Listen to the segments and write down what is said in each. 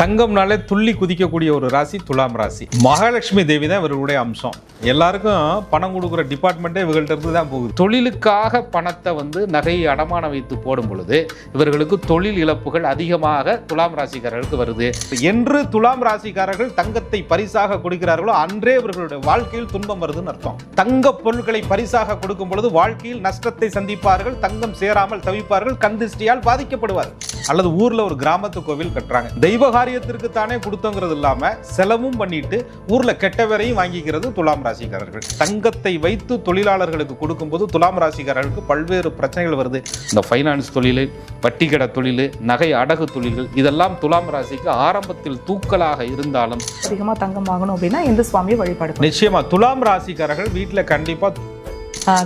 தங்கம்னாலே துள்ளி குதிக்கக்கூடிய ஒரு ராசி துலாம் ராசி. மகாலட்சுமி தேவி தான் இவர்களுடைய அம்சம். எல்லாருக்கும் பணம் கொடுக்குற டிபார்ட்மெண்ட்டே இவர்கள்ட்ட இருந்து தான் போகுது. தொழிலுக்காக பணத்தை வந்து நகையை அடமானம் வைத்து போடும் பொழுது இவர்களுக்கு தொழில் இழப்புகள் அதிகமாக துலாம் ராசிக்காரர்களுக்கு வருது. என்று துலாம் ராசிக்காரர்கள் தங்கத்தை பரிசாக கொடுக்கிறார்களோ அன்றே இவர்களுடைய வாழ்க்கையில் துன்பம் வருதுன்னு அர்த்தம். தங்க பொருட்களை பரிசாக கொடுக்கும் பொழுது வாழ்க்கையில் நஷ்டத்தை சந்திப்பார்கள் தங்கம் சேராமல் தவிப்பார்கள் கந்திஷ்டியால் பாதிக்கப்படுவார் அல்லது ஊரில் ஒரு கிராமத்து கோவில் கட்டுறாங்க. தெய்வ காரியத்திற்கு தானே கொடுத்தோங்கிறது இல்லாம செலவும் பண்ணிட்டு ஊர்ல கெட்ட பேரையும் வாங்கிக்கிறது துலாம் ராசிக்காரர்கள் தங்கத்தை வைத்து தொழிலாளர்களுக்கு கொடுக்கும்போது துலாம் ராசிக்காரர்களுக்கு பல்வேறு பிரச்சனைகள் வருது இந்த ஃபைனான்ஸ் தொழில் வட்டிக்கடை தொழில் நகை அடகு தொழில்கள் இதெல்லாம் துலாம் ராசிக்கு ஆரம்பத்தில் தூக்கலாக இருந்தாலும் அதிகமாக தங்கம் வாங்கணும் அப்படின்னா எந்த சுவாமியை வழிபாடு பண்ணணும்? நிச்சயமா துலாம் ராசிக்காரர்கள் வீட்டுல கண்டிப்பா ஆஹ்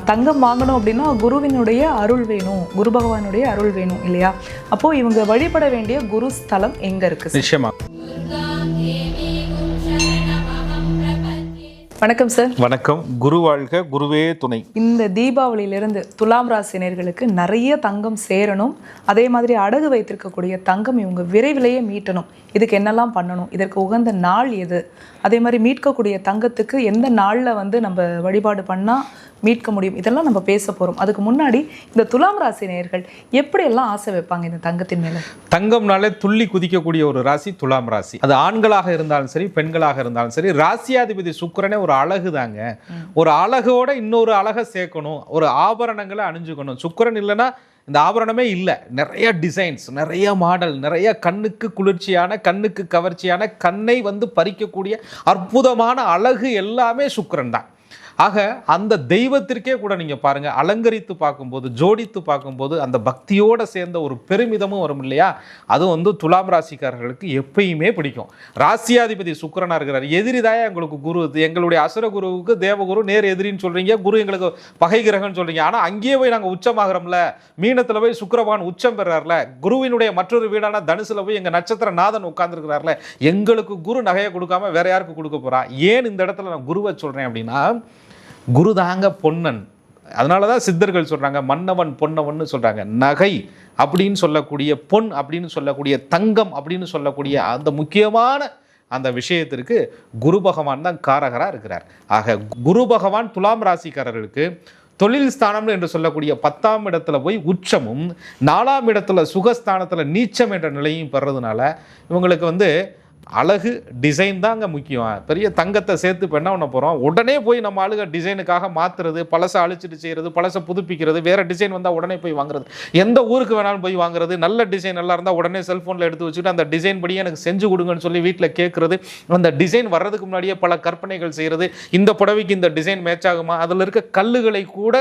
தங்கம் வாங்கணும் அப்படின்னா குருவினுடைய அருள் வேணும். குரு பகவானுடைய அருள் வேணும் இல்லையா? அப்போ இவங்க வழிபட வேண்டிய குரு ஸ்தலம் எங்க இருக்கு? நிச்சயமா. வணக்கம் சார் வணக்கம். குரு வாழ்க குருவே துணை. இந்த தீபாவளியிலிருந்து துலாம் ராசினியர்களுக்கு நிறைய தங்கம் சேரணும். அதே மாதிரி அடகு வைத்திருக்கக்கூடிய தங்கம் இவங்க விரைவிலேயே மீட்டணும். இதுக்கு என்னெல்லாம் பண்ணணும்? இதற்கு உகந்த நாள் எது? அதே மாதிரி மீட்கக்கூடிய தங்கத்துக்கு எந்த நாளில் வந்து நம்ம வழிபாடு பண்ணால் மீட்க முடியும்? இதெல்லாம் நம்ம பேச போகிறோம் அதுக்கு முன்னாடி இந்த துலாம் ராசி நேயர்கள் எப்படியெல்லாம் ஆசை வைப்பாங்க இந்த தங்கத்தின் மேலே? தங்கம்னாலே துள்ளி குதிக்கக்கூடிய ஒரு ராசி துலாம் ராசி. அது ஆண்களாக இருந்தாலும் சரி பெண்களாக இருந்தாலும் சரி ராசியாதிபதி சுக்கிரனே ஒரு அழகு தாங்க. ஒரு அழகோட இன்னொரு அழகை சேர்க்கணும். ஒரு ஆபரணங்களை அணிஞ்சுக்கணும். சுக்கிரன் இல்லைன்னா இந்த ஆபரணமே இல்லை. நிறைய டிசைன்ஸ் நிறைய மாடல் நிறைய கண்ணுக்கு குளிர்ச்சியான கண்ணுக்கு கவர்ச்சியான கண்ணை வந்து பறிக்கக்கூடிய அற்புதமான அழகு எல்லாமே சுக்கரன் தான். ஆக அந்த தெய்வத்திற்கே கூட நீங்கள் பாருங்கள் அலங்கரித்து பார்க்கும்போது ஜோடித்து பார்க்கும்போது அந்த பக்தியோட சேர்ந்த ஒரு பெருமிதமும் வரும் இல்லையா? அது வந்து துலாம் ராசிக்காரர்களுக்கு எப்பயுமே பிடிக்கும். ராசியாதிபதி சுக்கிரனா இருக்கிறார். எதிரிதாயா எங்களுக்கு குரு. எங்களுடைய அசுர குருவுக்கு தேவகுரு நேர் எதிரின்னு சொல்கிறீங்க குரு எங்களுக்கு பகை கிரகம்னு சொல்கிறீங்க ஆனால் அங்கேயே போய் நாங்கள் உச்சமாகறோம்ல. மீனத்தில் போய் சுக்கிரவான் உச்சம் பெறார்ல. குருவினுடைய மற்றொரு வீடான தனுசில் போய் எங்கள் நட்சத்திர நாதன் உட்கார்ந்துருக்கிறார்ல. எங்களுக்கு குரு நகையை கொடுக்காம வேற யாருக்கு கொடுக்க போகிறா ஏன் இந்த இடத்துல நான் குருவை சொல்கிறேன் அப்படின்னா குரு தாங்க பொன்னன். அதனால தான் சித்தர்கள் சொல்கிறாங்க மன்னவன் பொன்னவன் சொல்கிறாங்க நகை அப்படின்னு சொல்லக்கூடிய பொன் அப்படின்னு சொல்லக்கூடிய தங்கம் அப்படின்னு சொல்லக்கூடிய அந்த முக்கியமான அந்த விஷயத்திற்கு குரு பகவான் தான் காரகராக இருக்கிறார். ஆக குரு பகவான் துலாம் ராசிக்காரர்களுக்கு தொழில் ஸ்தானம் என்று சொல்லக்கூடிய பத்தாம் இடத்துல போய் உச்சமும் நாலாம் இடத்துல சுகஸ்தானத்தில் நீச்சம் என்ற நிலையும் பெறதுனால இவங்களுக்கு வந்து அழகு டிசைன் தாங்க முக்கியம். பெரிய தங்கத்தை சேர்த்து இப்போ என்ன பண்ண போகிறோம் உடனே போய் நம்ம ஆளுக டிசைனுக்காக மாற்றுறது பழசை அழிச்சிட்டு செய்கிறது பழசை புதுப்பிக்கிறது வேறு டிசைன் வந்தால் உடனே போய் வாங்குறது. எந்த ஊருக்கு வேணாலும் போய் வாங்குறது நல்ல டிசைன் நல்லா இருந்தால் உடனே செல்ஃபோனில் எடுத்து வச்சுக்கிட்டு அந்த டிசைன் படியே எனக்கு செஞ்சு கொடுங்கன்னு சொல்லி வீட்டில் கேட்குறது அந்த டிசைன் வர்றதுக்கு முன்னாடியே பல கற்பனைகள் செய்கிறது இந்த புடவைக்கு இந்த டிசைன் மேட்ச் ஆகுமா? அதில் இருக்க கல்லுகளை கூட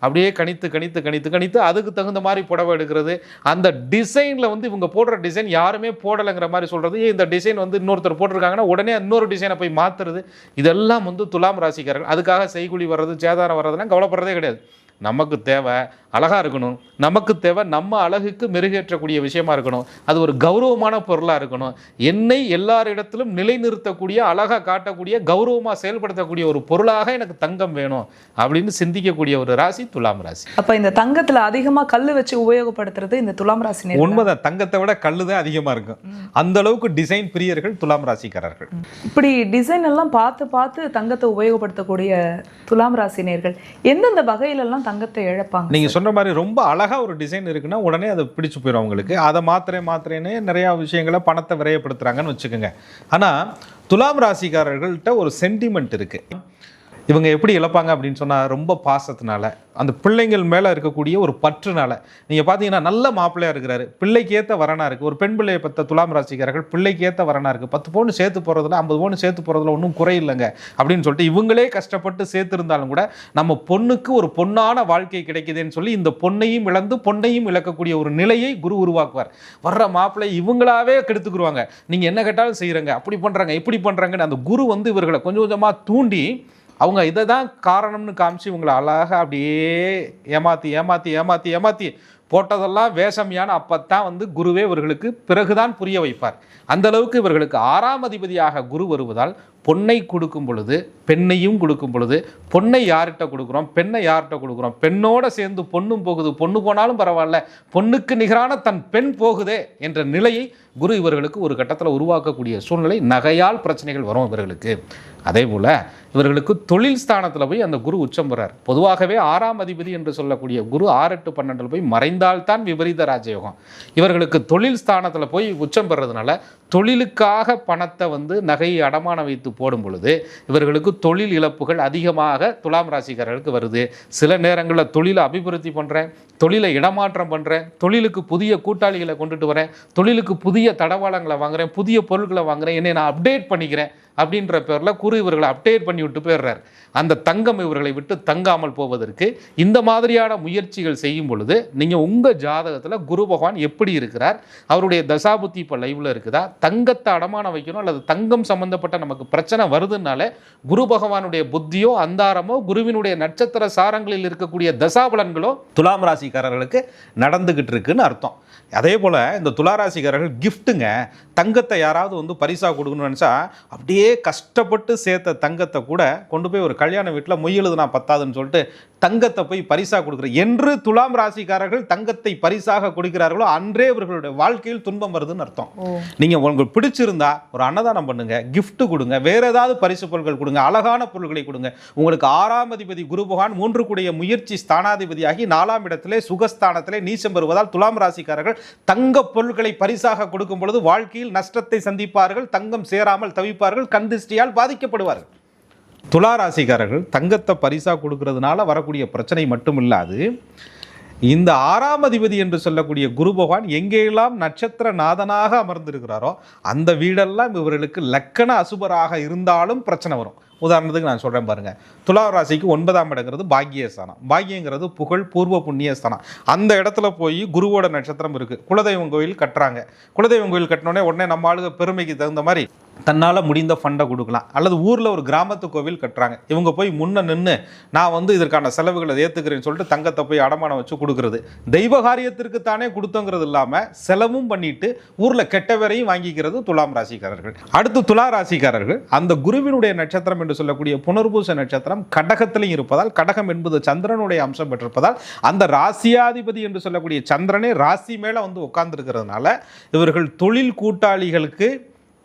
அப்படியே கணித்து கணித்து கணித்து கணித்து அதுக்கு தகுந்த மாதிரி புடவை எடுக்கிறது. அந்த டிசைனில் வந்து இவங்க போடுற டிசைன் யாருமே போடலைங்கிற மாதிரி சொல்கிறது இந்த டிசைன் வந்து இன்னொருத்தர் போட்டிருக்காங்கன்னா உடனே இன்னொரு டிசைனை போய் மாற்றுறது இதெல்லாம் வந்து துலாம் ராசிக்காரர்கள். அதுக்காக செய்குழி வர்றது சேதாரம் வர்றதுலாம் கவலைப்படுறதே கிடையாது. நமக்கு தேவை அழகாக இருக்கணும். நமக்கு தேவை நம்ம அழகுக்கு மெருகேற்றக்கூடிய விஷயமா இருக்கணும். அது ஒரு கௌரவமான பொருளாக இருக்கணும். என்னை எல்லாரிடத்திலும் நிலைநிறுத்தக்கூடிய அழகாக காட்டக்கூடிய கௌரவமாக செயல்படுத்தக்கூடிய ஒரு பொருளாக எனக்கு தங்கம் வேணும் அப்படின்னு சிந்திக்கக்கூடிய ஒரு ராசி துலாம் ராசி. அப்போ இந்த தங்கத்தில் அதிகமாக கல் வச்சு உபயோகப்படுத்துறது இந்த துலாம் ராசி உண்மைதான். தங்கத்தை விட கல்லு தான் அதிகமாக இருக்கும். அந்த அளவுக்கு டிசைன் பிரியர்கள் துலாம் ராசிக்காரர்கள். இப்படி டிசைன் எல்லாம் பார்த்து பார்த்து தங்கத்தை உபயோகப்படுத்தக்கூடிய துலாம் ராசினியர்கள் எந்தெந்த வகையிலெல்லாம் தங்கத்தை இழப்பாங்க நீங்க சொன்ன மாதிரி ரொம்ப அழகா ஒரு டிசைன் இருக்குன்னா உடனே அதை பிடிச்சு போயிடும் அவங்களுக்கு. அதை மாத்திரே மாத்திரேன்னு நிறைய விஷயங்களை பணத்தை விரயப்படுத்துறாங்கன்னு வச்சுக்கோங்க. ஆனா துலாம் ராசிக்காரர்கள்ட்ட ஒரு சென்டிமெண்ட் இருக்கு. இவங்க எப்படி இழப்பாங்க அப்படின்னு சொன்னால் ரொம்ப பாசத்தினால அந்த பிள்ளைங்கள் மேலே இருக்கக்கூடிய ஒரு பற்றுனால. நீங்கள் பார்த்தீங்கன்னா நல்ல மாப்பிள்ளையாக இருக்கிறாரு. பிள்ளைக்கு ஏற்ற வரனா இருக்குது ஒரு பெண் பிள்ளையை பற்ற துலாம் ராசிக்காரர்கள் பிள்ளைக்கு ஏற்ற வரனா இருக்குது பத்து பவுன் சேர்த்து போகிறதுல ஐம்பது பவுன் சேர்த்து போகிறதுல ஒன்றும் குறையில்லைங்க அப்படின்னு சொல்லிட்டு இவங்களே கஷ்டப்பட்டு சேர்த்துருந்தாலும் கூட நம்ம பொண்ணுக்கு ஒரு பொண்ணான வாழ்க்கை கிடைக்குதுன்னு சொல்லி இந்த பொண்ணையும் இழந்து பொண்ணையும் இழக்கக்கூடிய ஒரு நிலையை குரு உருவாக்குவார். வர்ற மாப்பிள்ளை இவங்களாவே கெடுத்துக்குருவாங்க. நீங்கள் என்ன கேட்டாலும் செய்கிறங்க அப்படி பண்ணுறாங்க இப்படி பண்ணுறாங்கன்னு அந்த குரு வந்து இவர்களை கொஞ்சம் கொஞ்சமாக தூண்டி அவங்க இதை தான் காரணம்னு காமிச்சு இவங்களை அழகாக அப்படியே ஏமாற்றி ஏமாற்றி ஏமாற்றி ஏமாற்றி போட்டதெல்லாம் வேஷமியான அப்பத்தான் வந்து குருவே இவர்களுக்கு பிறகுதான் புரிய வைப்பார். அந்த அளவுக்கு இவர்களுக்கு ஆறாம் அதிபதியாக குரு வருவதால் பொண்ணை கொடுக்கும் பொழுது பெண்ணையும் கொடுக்கும் பொழுது பொண்ணை யார்கிட்ட கொடுக்குறோம்? பெண்ணை யார்கிட்ட கொடுக்குறோம்? பெண்ணோட சேர்ந்து பொண்ணும் போகுது. பொண்ணு போனாலும் பரவாயில்ல. பொண்ணுக்கு நிகரான தன் பெண் போகுதே என்ற நிலையை குரு இவர்களுக்கு ஒரு கட்டத்தில் உருவாக்கக்கூடிய சூழ்நிலை நகையால் பிரச்சனைகள் வரும் இவர்களுக்கு. அதே போல் இவர்களுக்கு தொழில் ஸ்தானத்தில் போய் அந்த குரு உச்சம் பெறார். பொதுவாகவே ஆறாம் அதிபதி என்று சொல்லக்கூடிய குரு ஆறு எட்டு பன்னெண்டில் போய் மறைந்தால்தான் விபரீத ராஜயோகம். இவர்களுக்கு தொழில் ஸ்தானத்தில் போய் உச்சம் பெறதுனால தொழிலுக்காக பணத்தை வந்து நகையை அடமான வைத்து போடும் பொழுது இவர்களுக்கு தொழில் இழப்புகள் அதிகமாக துலாம் ராசிக்காரர்களுக்கு வருது. சில நேரங்களில் தொழிலை அபிவிருத்தி பண்ணுறேன் தொழிலை இடமாற்றம் பண்ணுறேன் தொழிலுக்கு புதிய கூட்டாளிகளை கொண்டுட்டு வரேன் தொழிலுக்கு புதிய தடவாளங்களை வாங்குறேன் புதிய பொருட்களை வாங்குறேன் என்னை நான் அப்டேட் பண்ணிக்கிறேன். அப்படின்ற பேரில் குரு இவர்களை அப்டேட் பண்ணி விட்டு போயிடுறார். அந்த தங்கம் இவர்களை விட்டு தங்காமல் போவதற்கு இந்த மாதிரியான முயற்சிகள் செய்யும் பொழுது நீங்கள் உங்கள் ஜாதகத்தில் குரு பகவான் எப்படி இருக்கிறார்? அவருடைய தசாபுத்தி இப்போ லைவில் இருக்குதா? தங்கத்தை அடமானம் வைக்கணும் அல்லது தங்கம் சம்பந்தப்பட்ட நமக்கு பிரச்சனை வருதுனால குரு பகவானுடைய புத்தியோ அந்தாரமோ குருவினுடைய நட்சத்திர சாரங்களில் இருக்கக்கூடிய தசாபலன்களோ துலாம் ராசிக்காரர்களுக்கு நடந்துகிட்டு இருக்குன்னு அர்த்தம். அதே போல் இந்த துளாராசிக்காரர்கள் கிஃப்ட்டுங்க தங்கத்தை யாராவது வந்து பரிசாக கொடுக்கணும்னு நினச்சா அப்படியே கஷ்டப்பட்டு சேர்த்த தங்கத்தை கூட கொண்டு போய் ஒரு கல்யாண வீட்டில் மொய் எழுதுனா பத்தாதுன்னு சொல்லிட்டு தங்கத்தை போய் பரிசாக கொடுக்குற என்று துலாம் ராசிக்காரர்கள் தங்கத்தை பரிசாக கொடுக்கிறார்களோ அன்றே இவர்களுடைய வாழ்க்கையில் துன்பம் வருதுன்னு அர்த்தம். நீங்கள் உங்களுக்கு பிடிச்சிருந்தா ஒரு அன்னதானம் பண்ணுங்க gift கொடுங்க வேற ஏதாவது பரிசு பொருட்கள் கொடுங்க அழகான பொருட்களை கொடுங்க. உங்களுக்கு ஆறாம் அதிபதி குரு பகவான் மூன்று கூடிய முயற்சி ஸ்தானாதிபதியாகி நாலாம் இடத்திலே சுகஸ்தானத்திலே நீச்சம் பெறுவதால் துலாம் ராசிக்காரர்கள் தங்க பொருட்களை பரிசாக கொடுக்கும் பொழுது வாழ்க்கையில் நஷ்டத்தை சந்திப்பார்கள் தங்கம் சேராமல் தவிப்பார்கள் கந்திஷ்டியால் பாதிக்கப்படுவார்கள். துலா ராசிக்காரர்கள் தங்கத்தை பரிசா கொடுக்கறதுனால வரக்கூடிய பிரச்சனை மட்டும் இல்லாது இந்த ஆறாம் அதிபதி என்று சொல்லக்கூடிய குரு பகவான் எங்கெல்லாம் நட்சத்திர நாதனாக அமர்ந்திருக்கிறாரோ அந்த வீடெல்லாம் இவர்களுக்கு லக்கண அசுபராக இருந்தாலும் பிரச்சனை வரும். உதாரணத்துக்கு நான் சொல்கிறேன் பாருங்கள் துலா ராசிக்கு ஒன்பதாம் இடங்கிறது பாக்கியஸ்தானம் பாக்கியங்கிறது புகழ் பூர்வ புண்ணியஸ்தானம் அந்த இடத்துல போய் குருவோட நட்சத்திரம் இருக்குது குலதெய்வம் கோயில் கட்டுறாங்க. குலதெய்வம் கோயில் கட்டினோடனே உடனே நம்ம ஆளுக பெருமைக்கு தகுந்த மாதிரி தன்னால் முடிந்த ஃபண்டை கொடுக்கலாம். அல்லது ஊரில் ஒரு கிராமத்து கோவில் கட்டுறாங்க. இவங்க போய் முன்ன நின்று நான் வந்து இதற்கான செலவுகளை ஏற்றுக்கிறேன்னு சொல்லிட்டு தங்கத்தை போய் அடமானம் வச்சு கொடுக்குறது. தெய்வ காரியத்திற்கு தானே கொடுத்தோங்கிறது இல்லாமல் செலவும் பண்ணிட்டு ஊரில் கெட்ட வேறையும் வாங்கிக்கிறது துலாம் ராசிக்காரர்கள். அடுத்து துலா ராசிக்காரர்கள். அந்த குருவினுடைய நட்சத்திரம் என்று சொல்லக்கூடிய புனர்பூச நட்சத்திரம் கடகத்திலையும் இருப்பதால் கடகம் என்பது சந்திரனுடைய அம்சம் பெற்றிருப்பதால் அந்த ராசியாதிபதி என்று சொல்லக்கூடிய சந்திரனே ராசி மேலே வந்து உட்கார்ந்துருக்கிறதுனால இவர்கள் தொழில் கூட்டாளிகளுக்கு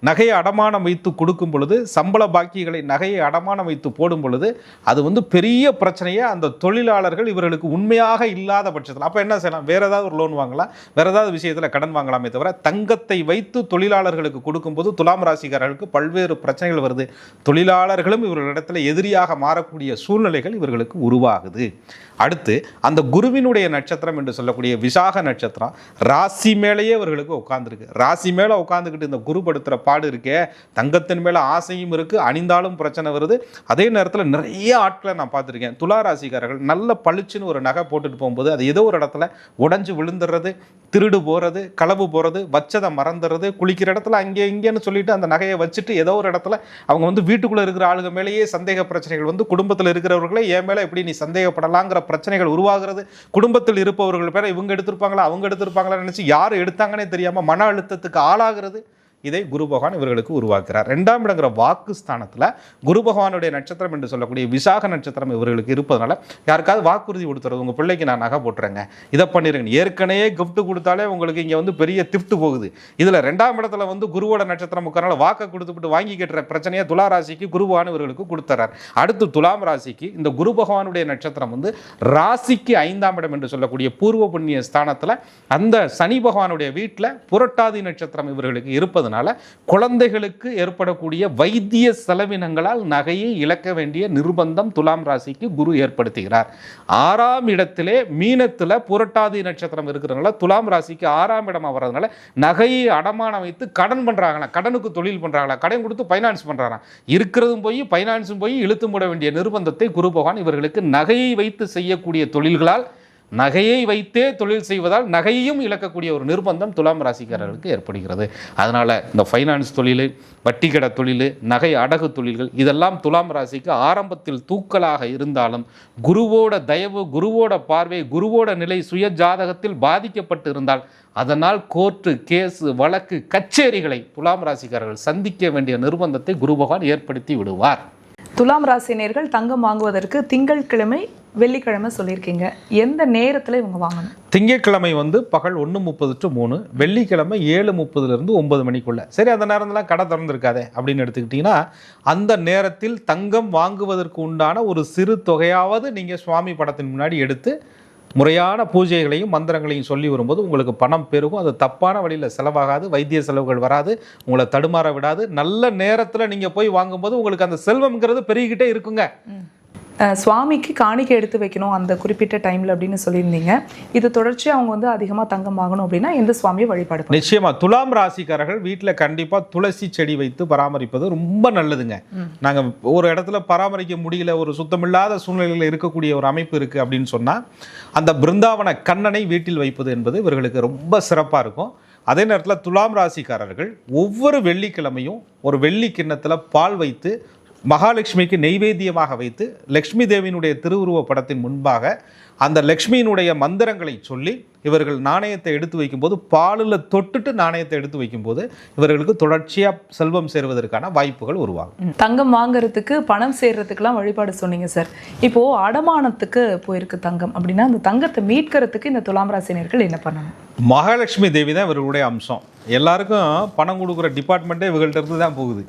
நகையை அடமானம் வைத்து கொடுக்கும் பொழுது சம்பள பாக்கிகளை நகையை அடமானம் வைத்து போடும் பொழுது அது வந்து பெரிய பிரச்சனையை அந்த தொழிலாளர்கள் இவர்களுக்கு உண்மையாக இல்லாத பட்சத்தில். அப்போ என்ன செய்யலாம்? வேற ஏதாவது ஒரு லோன் வாங்கலாம். வேற ஏதாவது விஷயத்தில் கடன் வாங்கலாமே தவிர தங்கத்தை வைத்து தொழிலாளர்களுக்கு கொடுக்கும்போது துலாம் ராசிக்காரர்களுக்கு பல்வேறு பிரச்சனைகள் வருது. தொழிலாளர்களும் இவர்களிடத்தில் எதிரியாக மாறக்கூடிய சூழ்நிலைகள் இவர்களுக்கு உருவாகுது. அடுத்து அந்த குருவினுடைய நட்சத்திரம் என்று சொல்லக்கூடிய விசாக நட்சத்திரம் ராசி மேலேயே இவர்களுக்கு உட்காந்துருக்கு ராசி மேலே உட்காந்துக்கிட்டு இந்த குரு படுத்துகிற பாடு இருக்கே. தங்கத்தின் மேலே ஆசையும் இருக்குது அணிந்தாலும் பிரச்சனை வருது. அதே நேரத்தில் நிறைய ஆட்களை நான் பார்த்துருக்கேன். துலா ராசிக்காரர்கள் நல்ல பளிச்சுன்னு ஒரு நகை போட்டுட்டு போகும்போது அது ஏதோ ஒரு இடத்துல உடஞ்சி விழுந்துடுறது திருடு போகிறது களவு போகிறது வச்சதை மறந்துடுறது குளிக்கிற இடத்துல அங்கே இங்கேன்னு சொல்லிட்டு அந்த நகையை வச்சுட்டு ஏதோ ஒரு இடத்துல அவங்க வந்து வீட்டுக்குள்ளே இருக்கிற ஆளுங்க மேலேயே சந்தேக பிரச்சனைகள் வந்து குடும்பத்தில் இருக்கிறவர்களே என் மேலே எப்படி நீ சந்தேகப்படலாங்கிற பிரச்சனைகள் உருவாகிறது. குடும்பத்தில் இருப்பவர்கள் பேரை இவங்க எடுத்திருப்பாங்களா அவங்க எடுத்திருப்பாங்களா நினச்சி யார் எடுத்தாங்கன்னே தெரியாமல் மன அழுத்தத்துக்கு ஆளாகிறது. இதை குரு பகவான் இவர்களுக்கு உருவாக்குறார். ரெண்டாம் இடங்கிற வாக்கு ஸ்தானத்தில் குரு பகவானுடைய நட்சத்திரம் என்று சொல்லக்கூடிய விசாக நட்சத்திரம் இவர்களுக்கு இருப்பதனால யாருக்காவது வாக்குறுதி கொடுத்துறது உங்கள் பிள்ளைக்கு நான் நகை போட்டுறேங்க இதை பண்ணிடுங்க ஏற்கனவே கிஃப்ட் கொடுத்தாலே உங்களுக்கு இங்கே வந்து பெரிய திஃப்ட் போகுது. இதில் ரெண்டாம் இடத்துல வந்து குருவோட நட்சத்திரம் உட்காரனால வாக்கை கொடுத்துட்டு வாங்கி கட்டுற பிரச்சனையை துலா ராசிக்கு குரு பகவான் இவர்களுக்கு கொடுத்துறார். அடுத்து துலாம் ராசிக்கு இந்த குரு பகவானுடைய நட்சத்திரம் வந்து ராசிக்கு ஐந்தாம் இடம் என்று சொல்லக்கூடிய பூர்வ புண்ணிய ஸ்தானத்தில் அந்த சனி பகவானுடைய வீட்டில் புரட்டாதி நட்சத்திரம் இவர்களுக்கு இருப்பதனால் குழந்தைகளுக்கு ஏற்படக்கூடிய வைத்திய செலவினங்களால் நகையை இழக்க வேண்டிய நிர்பந்தம் துலாம் ராசிக்கு குரு ஏற்படுத்துகிறார். ஆறாம் இடத்திலே மீனத்தில் புரட்டாதி நட்சத்திரம் இருக்கிறதுனால துலாம் ராசிக்கு ஆறாம் இடம் வர்றதுனால நகையை அடமானம் வைத்து கடன் பண்ணுறாங்களா கடனுக்கு தொழில் பண்ணுறாங்களா கடன் கொடுத்து ஃபைனான்ஸ் பண்ணுறாங்க இருக்கிறதும் போய் ஃபைனான்ஸும் போய் இழுத்து மூட வேண்டிய நிர்பந்தத்தை குரு பகவான் இவர்களுக்கு நகையை வைத்து செய்யக்கூடிய தொழில்களால் நகையை வைத்தே தொழில் செய்வதால் நகையையும் இழக்கக்கூடிய ஒரு நிர்பந்தம் துலாம் ராசிக்காரர்களுக்கு ஏற்படுகிறது. அதனால் இந்த ஃபைனான்ஸ் தொழில் வட்டிக்கடை தொழில் நகை அடகு தொழில்கள் இதெல்லாம் துலாம் ராசிக்கு ஆரம்பத்தில் தூக்கலாக இருந்தாலும் குருவோட தயவு குருவோட பார்வை குருவோட நிலை சுய ஜாதகத்தில் பாதிக்கப்பட்டு இருந்தால் அதனால் கோர்ட்டு கேஸு வழக்கு கச்சேரிகளை துலாம் ராசிக்காரர்கள் சந்திக்க வேண்டிய நிர்பந்தத்தை குரு பகவான் ஏற்படுத்தி விடுவார். துலாம் ராசினியர்கள் தங்கம் வாங்குவதற்கு திங்கட்கிழமை வெள்ளிக்கிழமை சொல்லியிருக்கீங்க. எந்த நேரத்தில் இவங்க வாங்கணும்? திங்கட்கிழமை வந்து பகல் ஒன்று முப்பது டு மூணு வெள்ளிக்கிழமை ஏழு முப்பதுலேருந்து ஒன்பது மணிக்குள்ளே. சரி அந்த நேரம்லாம் கடை திறந்துருக்காதே அப்படின்னு எடுத்துக்கிட்டிங்கன்னா அந்த நேரத்தில் தங்கம் வாங்குவதற்கு உண்டான ஒரு சிறு தொகையாவது நீங்கள் சுவாமி படத்தின் முன்னாடி எடுத்து முறையான பூஜைகளையும் மந்திரங்களையும் சொல்லி வரும்போது உங்களுக்கு பணம் பெருகும். அது தப்பான வழியில் செலவாகாது. வைத்திய செலவுகள் வராது. உங்களை தடுமாற விடாது. நல்ல நேரத்தில் நீங்கள் போய் வாங்கும்போது உங்களுக்கு அந்த செல்வம்ங்கிறது பெருகிக்கிட்டே இருக்குங்க. சுவாமிக்கு காணிக்கை எடுத்து வைக்கணும் அந்த குறிப்பிட்ட டைம்ல அப்படின்னு சொல்லியிருந்தீங்க. இது தொடர்ச்சி அவங்க வந்து அதிகமா தங்கம் வாங்கணும் அப்படின்னா எந்த சுவாமியை வழிபாடு பண்ணணும்? நிச்சயமா துலாம் ராசிக்காரர்கள் வீட்டில் கண்டிப்பா துளசி செடி வைத்து பராமரிப்பது ரொம்ப நல்லதுங்க. நாங்க ஒரு இடத்துல பராமரிக்க முடியல ஒரு சுத்தமில்லாத சூழ்நிலையில் இருக்கக்கூடிய ஒரு அமைப்பு இருக்கு அப்படின்னு சொன்னா அந்த பிருந்தாவன கண்ணனை வீட்டில் வைப்பது என்பது இவர்களுக்கு ரொம்ப சிறப்பா இருக்கும். அதே நேரத்தில் துலாம் ராசிக்காரர்கள் ஒவ்வொரு வெள்ளிக்கிழமையும் ஒரு வெள்ளி கிண்ணத்துல பால் வைத்து மகாலட்சுமிக்கு நெய்வேத்தியமாக வைத்து லக்ஷ்மி தேவியினுடைய திருவுருவ படத்தின் முன்பாக அந்த லக்ஷ்மியினுடைய மந்திரங்களை சொல்லி இவர்கள் நாணயத்தை எடுத்து வைக்கும்போது பாலில் தொட்டுட்டு நாணயத்தை எடுத்து வைக்கும்போது இவர்களுக்கு தொடர்ச்சியாக செல்வம் சேருவதற்கான வாய்ப்புகள் உருவாகும். தங்கம் வாங்குறதுக்கு பணம் சேர்றதுக்கெல்லாம் வழிபாடு சொன்னீங்க சார். இப்போ அடமானத்துக்கு போயிருக்கு தங்கம் அப்படின்னா அந்த தங்கத்தை மீட்கிறதுக்கு இந்த துலாம் ராசினியர்கள் என்ன பண்ணணும்? மகாலட்சுமி தேவி தான் இவர்களுடைய அம்சம். எல்லாருக்கும் பணம் கொடுக்குற டிபார்ட்மெண்ட்டே இவங்கள்ட்ட இருந்து தான் போகுது.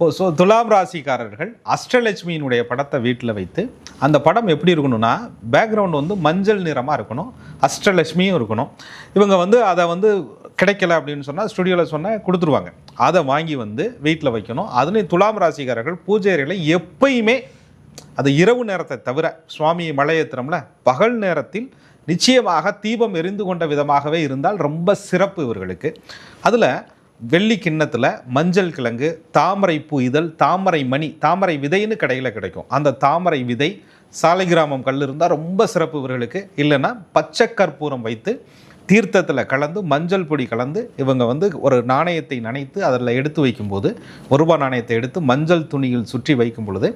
ஓ ஸோ துலாம் ராசிக்காரர்கள் அஷ்டலட்சுமியினுடைய படத்தை வீட்டில் வைத்து அந்த படம் எப்படி இருக்கணும்னா பேக்ரவுண்ட் வந்து மஞ்சள் நிறமாக இருக்கணும் அஷ்டலட்சுமியும் இருக்கணும். இவங்க வந்து அதை வந்து கிடைக்கல அப்படின்னு சொன்னால் ஸ்டுடியோவில் சொன்னால் கொடுத்துருவாங்க. அதை வாங்கி வந்து வீட்டில் வைக்கணும். அதுலேயும் துலாம் ராசிக்காரர்கள் பூஜை அறையில் எப்பயுமே அது இரவு நேரத்தை தவிர சுவாமி மலையேற்றுறோம்ல பகல் நேரத்தில் நிச்சயமாக தீபம் எரிந்து கொண்ட விதமாகவே இருந்தால் ரொம்ப சிறப்பு இவர்களுக்கு. அதில் வெள்ளி கிண்ணத்தில் மஞ்சள் கிழங்கு தாமரை பூ இதழ் தாமரை மணி தாமரை விதைன்னு கடையில் கிடைக்கும். அந்த தாமரை விதை சாலை கிராமம் கல் இருந்தால் ரொம்ப சிறப்பு இவர்களுக்கு. இல்லைன்னா பச்சை கற்பூரம் வைத்து தீர்த்தத்தில் கலந்து மஞ்சள் பொடி கலந்து இவங்க வந்து ஒரு நாணயத்தை நனைத்து அதில் எடுத்து வைக்கும்போது ஒரு ரூபாய் நாணயத்தை எடுத்து மஞ்சள் துணியில் சுற்றி வைக்கும் பொழுது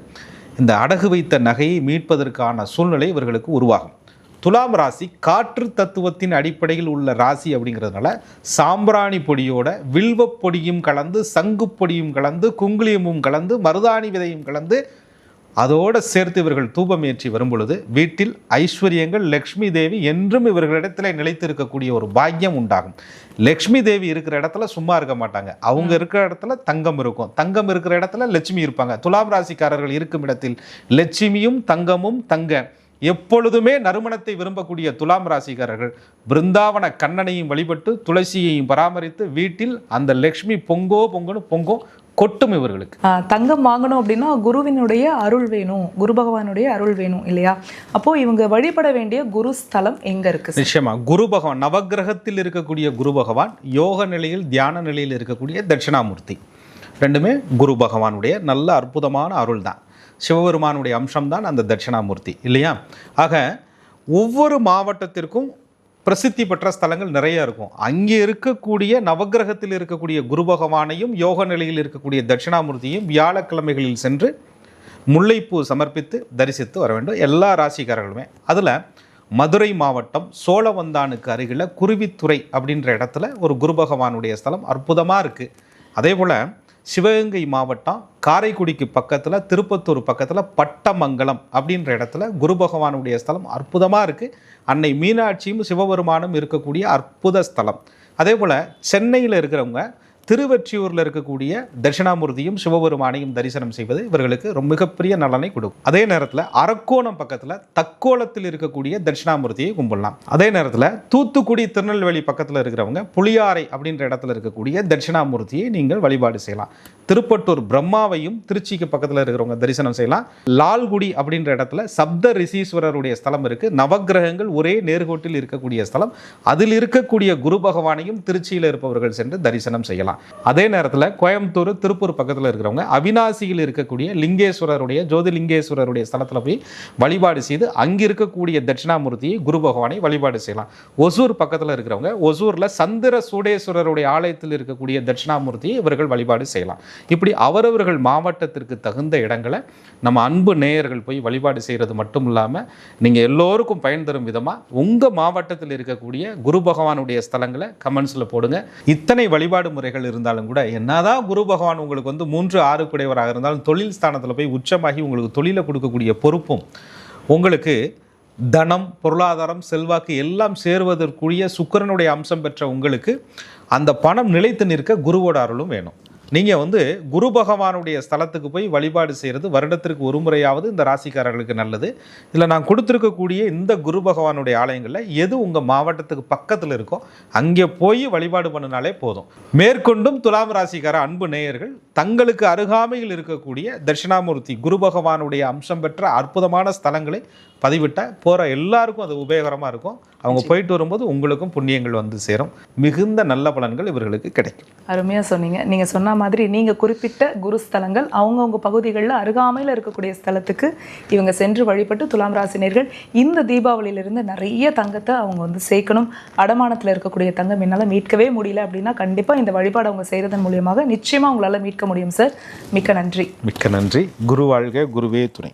இந்த அடகு வைத்த நகையை மீட்பதற்கான சூழ்நிலை இவர்களுக்கு உருவாகும். துலாம் ராசி காற்று தத்துவத்தின் அடிப்படையில் உள்ள ராசி அப்படிங்கிறதுனால சாம்பிராணி பொடியோட வில்வப் பொடியும் கலந்து சங்கு பொடியும் கலந்து குங்குளியமும் கலந்து மருதாணி விதையும் கலந்து அதோடு சேர்த்து இவர்கள் தூபம் ஏற்றி வரும் பொழுது வீட்டில் ஐஸ்வர்யங்கள் லக்ஷ்மி தேவி என்றும் இவர்களிடத்தில் நிலைத்திருக்கக்கூடிய ஒரு பாக்கியம் உண்டாகும். லக்ஷ்மி தேவி இருக்கிற இடத்துல சும்மா இருக்க மாட்டாங்க. அவங்க இருக்கிற இடத்துல தங்கம் இருக்கும். தங்கம் இருக்கிற இடத்துல லட்சுமி இருப்பாங்க. துலாம் ராசிக்காரர்கள் இருக்கும் இடத்தில் லட்சுமியும் தங்கமும் தங்க எப்பொழுதுமே நறுமணத்தை விரும்பக்கூடிய துலாம் ராசிக்காரர்கள் பிருந்தாவன கண்ணனையும் வழிபட்டு துளசியையும் பராமரித்து வீட்டில் அந்த லக்ஷ்மி பொங்கோ பொங்குன்னு பொங்கோ கொட்டும் இவர்களுக்கு. தங்கம் வாங்கணும் அப்படின்னா குருவினுடைய அருள் வேணும். குரு பகவானுடைய அருள் வேணும் இல்லையா? அப்போ இவங்க வழிபட வேண்டிய குரு ஸ்தலம் எங்க இருக்கு? நிச்சயமா. குரு பகவான் நவக்கிரகத்தில் இருக்கக்கூடிய குரு பகவான் யோக நிலையில் தியான நிலையில் இருக்கக்கூடிய தட்சிணாமூர்த்தி. ரெண்டுமே குரு பகவானுடைய நல்ல அற்புதமான அருள் தான் சிவபெருமானுடைய அம்சம்தான் அந்த தட்சிணாமூர்த்தி இல்லையா? ஆக ஒவ்வொரு மாவட்டத்திற்கும் பிரசித்தி பெற்ற ஸ்தலங்கள் நிறைய இருக்கும். அங்கே இருக்கக்கூடிய நவக்கிரகத்தில் இருக்கக்கூடிய குரு பகவானையும் யோக நிலையில் இருக்கக்கூடிய தட்சிணாமூர்த்தியும் வியாழக்கிழமைகளில் சென்று முல்லைப்பூ சமர்ப்பித்து தரிசித்து வர வேண்டும். எல்லா ராசிக்காரர்களுமே. அதில் மதுரை மாவட்டம் சோழவந்தானுக்கு அருகில் குருவித்துறை அப்படின்ற இடத்துல ஒரு குரு பகவானுடைய ஸ்தலம் அற்புதமாக இருக்குது அதே போல் சிவகங்கை மாவட்டம் காரைக்குடிக்கு பக்கத்தில் திருப்பத்தூர் பக்கத்தில் பட்டமங்கலம் அப்படின்ற இடத்துல குரு பகவானுடைய ஸ்தலம் அற்புதமாக இருக்குது அன்னை மீனாட்சியும் சிவபெருமானும் இருக்கக்கூடிய அற்புத ஸ்தலம். அதே போல் சென்னையில் இருக்கிறவங்க திருவெற்றியூரில் இருக்கக்கூடிய தட்சிணாமூர்த்தியும் சிவபெருமானையும் தரிசனம் செய்வது இவர்களுக்கு ரொம்ப மிகப்பெரிய நலனை கொடுக்கும். அதே நேரத்தில் அரக்கோணம் பக்கத்தில் தக்கோலத்தில் இருக்கக்கூடிய தட்சிணாமூர்த்தியை கும்பிடலாம். அதே நேரத்தில் தூத்துக்குடி திருநெல்வேலி பக்கத்தில் இருக்கிறவங்க புளியாறை அப்படின்ற இடத்துல இருக்கக்கூடிய தட்சிணாமூர்த்தியை நீங்கள் வழிபாடு செய்யலாம். திருப்பட்டூர் பிரம்மாவையும் திருச்சிக்கு பக்கத்தில் இருக்கிறவங்க தரிசனம் செய்யலாம். லால்குடி அப்படின்ற இடத்துல சப்த ரிஷீஸ்வரருடைய ஸ்தலம் இருக்குது நவக்கிரகங்கள் ஒரே நேர்கோட்டில் இருக்கக்கூடிய ஸ்தலம். அதில் இருக்கக்கூடிய குரு பகவானையும் திருச்சியில் இருப்பவர்கள் சென்று தரிசனம் செய்யலாம். அதே நேரத்தில் கோயம்புத்தூர் திருப்பூர் பக்கத்தில் இருக்கிறவங்க அவினாசியில் இருக்கக்கூடிய லிங்கேஸ்வரருடைய ஜோதிலிங்கேஸ்வரருடைய ஸ்தலத்தில் போய் வழிபாடு செய்து அங்கே இருக்கக்கூடிய தட்சிணாமூர்த்தியை குரு பகவானை வழிபாடு செய்யலாம். ஒசூர் பக்கத்தில் இருக்கிறவங்க ஒசூரில் சந்திர சூடேஸ்வரருடைய ஆலயத்தில் இருக்கக்கூடிய தட்சிணாமூர்த்தியை இவர்கள் வழிபாடு செய்யலாம். இப்படி அவரவர்கள் மாவட்டத்திற்கு தகுந்த இடங்களை நம்ம அன்பு நேயர்கள் போய் வழிபாடு செய்கிறது மட்டும் இல்லாமல் நீங்கள் எல்லோருக்கும் பயன் தரும் விதமாக உங்கள் மாவட்டத்தில் இருக்கக்கூடிய குரு பகவானுடைய ஸ்தலங்களை கமெண்ட்ஸில் போடுங்க. இத்தனை வழிபாடு முறைகள் இருந்தாலும் கூட என்னதான் குரு பகவான் உங்களுக்கு வந்து மூன்று ஆறு குடையவராக இருந்தாலும் தொழில் ஸ்தானத்தில் போய் உச்சமாகி உங்களுக்கு தொழிலை கொடுக்கக்கூடிய பொறுப்பும் உங்களுக்கு தனம் பொருளாதாரம் செல்வாக்கு எல்லாம் சேருவதற்குரிய சுக்கிரனுடைய அம்சம் பெற்ற உங்களுக்கு அந்த பணம் நிலைத்து நிற்க குருவோட அருளும் வேணும். நீங்கள் வந்து குரு பகவானுடைய ஸ்தலத்துக்கு போய் வழிபாடு செய்கிறது வருடத்திற்கு ஒரு முறையாவது இந்த ராசிக்காரர்களுக்கு நல்லது. இல்லை நான் கொடுத்துருக்கக்கூடிய இந்த குரு பகவானுடைய ஆலயங்களில் எது உங்கள் மாவட்டத்துக்கு பக்கத்தில் இருக்கோ அங்கே போய் வழிபாடு பண்ணினாலே போதும். மேற்கொண்டும் துலாம் ராசிக்கார அன்பு நேயர்கள் தங்களுக்கு அருகாமையில் இருக்கக்கூடிய தட்சிணாமூர்த்தி குரு பகவானுடைய அம்சம் பெற்ற அற்புதமான ஸ்தலங்களை பதிவிட்டால் போகிற எல்லாருக்கும் அது உபயோகரமாக இருக்கும். அவங்க போயிட்டு வரும்போது உங்களுக்கும் புண்ணியங்கள் வந்து சேரும். மிகுந்த நல்ல பலன்கள் இவர்களுக்கு கிடைக்கும். அருமையாக சொன்னீங்க. நீங்கள் சொன்ன மாதிரி நீங்கள் குறிப்பிட்ட குருஸ்தலங்கள் அவங்கவுங்க பகுதிகளில் அருகாமையில் இருக்கக்கூடிய ஸ்தலத்துக்கு இவங்க சென்று வழிபட்டு துலாம் ராசினியர்கள் இந்த தீபாவளியிலிருந்து நிறைய தங்கத்தை அவங்க வந்து சேர்க்கணும். அடமானத்தில் இருக்கக்கூடிய தங்கம் என்னால் மீட்கவே முடியல அப்படின்னா கண்டிப்பாக இந்த வழிபாடு அவங்க செய்கிறதன் மூலியமாக நிச்சயமாக உங்களால் மீட்க முடியும் சார் மிக்க நன்றி. மிக்க நன்றி. குரு வாழ்க குருவே துணை.